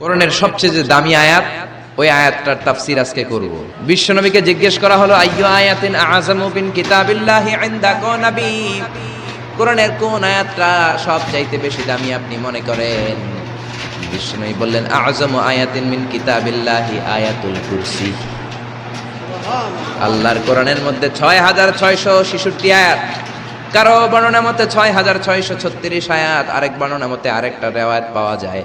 কোরআনের সবচেয়ে যে দামি আয়াত, ওই আয়াতটার তাফসির আজকে করব। বিশ্বনবীকে জিজ্ঞেস করা হলো, আইয়ু আয়াতিন আযামু বিন কিতাবিল্লাহি ইনদাকা নবী? কোরআনের কোন আয়াতটা সবচাইতে বেশি দামি আপনি মনে করেন? বিশ্বনবী বললেন আযমু আয়াতিন মিন কিতাবিল্লাহি আয়াতুল কুরসি। আল্লাহর কোরআনের মধ্যে ছয় হাজার ছয়শো ছেষট্টি আয়াত। কারও বর্ণনা মতে ছয় হাজার ছয়শো ছত্রিশ আয়াত, আরেক বর্ণনা মতে আরেকটা রেওয়ায়ত পাওয়া যায়।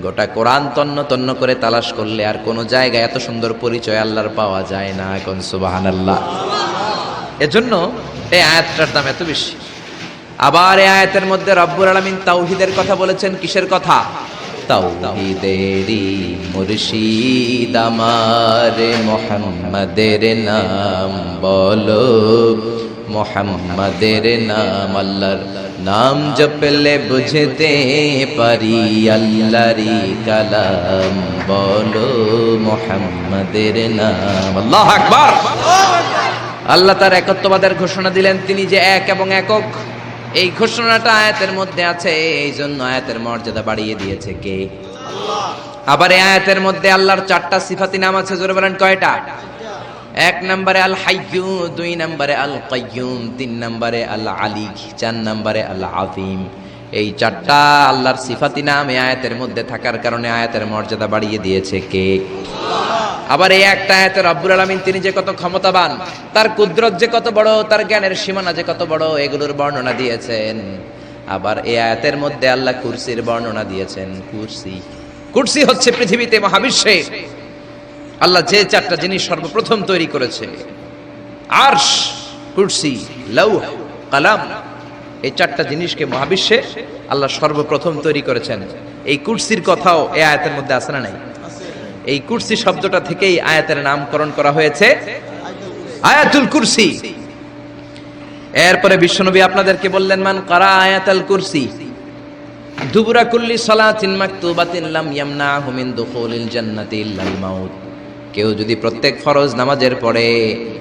গোটা কোরআন তন্ন তন্ন করে তালাশ করলে আর কোনো জায়গায় এত সুন্দর পরিচয় আল্লাহর পাওয়া যায় না এখন সুবাহান আল্লাহ এজন্য এই আয়াতটার দাম এত বেশি। আবার এ আয়াতের মধ্যে রব্বুর আলমিন তাওহিদের কথা বলেছেন, কিসের কথা? তাওহিদেরি মুর্শিদ আমার মোহাম্মদের নাম বলো। মোহাম্মদের নাম আল্লাহর নাম জপলে বুঝতে পারি আল্লাহরি কালাম বলো। মোহাম্মদের নাম আল্লাহ আকবার। আল্লাহ তার একত্ববাদের ঘোষণা দিলেন, তিনি যে এক এবং একক। এই ঘোষণাটা আয়াতের মধ্যে আছে এই জন্য আয়াতের মর্যাদা বাড়িয়ে দিয়েছে কে? আবার এই আয়াতের মধ্যে আল্লাহর চারটা সিফাতি নাম আছে, জোরে বলেন কয়টা? এক নম্বরে আল হাইয়ু দুই নম্বরে আল কাইয়ুম তিন নম্বরে আল আলী চার নম্বরে আল আফিম এই চারটা আল্লাহর সিফাতি নাম এই আয়াতের মধ্যে থাকার কারণে আয়াতের মর্যাদা বাড়িয়ে দিয়েছে কে? আবার এই একটা আয়াতে রব্বুল আলামিন তিনি যে কত ক্ষমতাবান, তার কুদরত যে কত বড়, তার জ্ঞানের সীমানা যে কত বড়, এগুলোর বর্ণনা দিয়েছেন। আবার এই আয়াতের মধ্যে আল্লাহ কুরসির বর্ণনা দিয়েছেন। কুরসি। কুরসি হচ্ছে পৃথিবীতে মহাবিশ্বে। আল্লাহ যে চারটা জিনিস সর্বপ্রথম তৈরি করেছে। আর্শ, কুরসি, লৌহ, কালাম, এই চারটা জিনিসকে মহাবিশ্বে আল্লাহ সর্বপ্রথম তৈরি করেছেন। এই কুরসির কথাও এই আয়াতের মধ্যে আছে না নাই? এই কুরসি শব্দটা থেকেই আয়াতের নামকরণ করা হয়েছে। আয়াতুল কুরসি। এরপরে বিশ্বনবী আপনাদেরকে বললেন, মান কারা আয়াতাল কুরসি? দুবুরা কুল্লি সালাতিন মাকতুবাতিন লাম ইয়ামনাহু মিন দুখুলিল জান্নাতি ইল্লাল মাউত। কেউ যদি প্রত্যেক ফরজ নামাজের পরে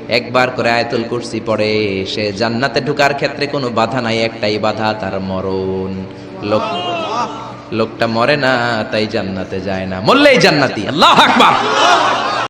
একবার করে আয়াতুল কুরসি পড়ে, সে জান্নাতে ঢোকার ক্ষেত্রে কোনো বাধা নাই, একটাই বাধা, তার মরণ। লোক লোকটা মরে না তাই জান্নাতে যায় না। মরলেই জান্নাতি। আল্লাহ আকবার।